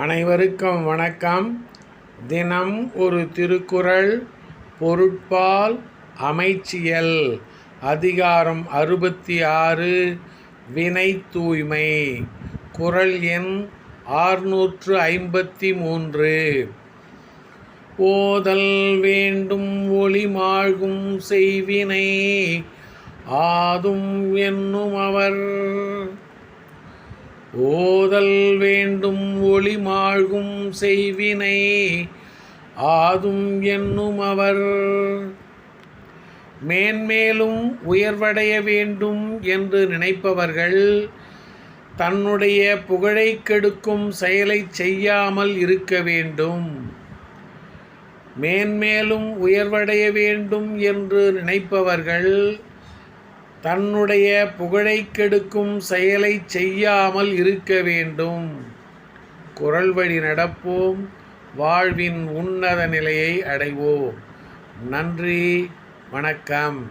அனைவருக்கும் வணக்கம். தினம் ஒரு திருக்குறள் பொருட்பால் அமைச்சியல் அதிகாரம் அறுபத்தி ஆறு வினை தூய்மை குறள் எண் ஆறுநூற்று ஐம்பத்தி மூன்று. ஓதல் வேண்டும் ஒளிமாழ்கும் செய்வினை ஆதும் என்னும் அவர். ஓதல் வேண்டும் ஒளி மாழ்கும் செய்வினை ஆதும் என்னும் அவர். மேன்மேலும் உயர்வடைய வேண்டும் என்று நினைப்பவர்கள் தன்னுடைய புகழை கெடுக்கும் செயலை செய்யாமல் இருக்க வேண்டும். மேன்மேலும் உயர்வடைய வேண்டும் என்று நினைப்பவர்கள் தன்னுடைய புகழை கெடுக்கும் செயலை செய்யாமல் இருக்க வேண்டும். குரல் வழி நடப்போம். வாழ்வின் உன்னத நிலையை அடைவோம். நன்றி. வணக்கம்.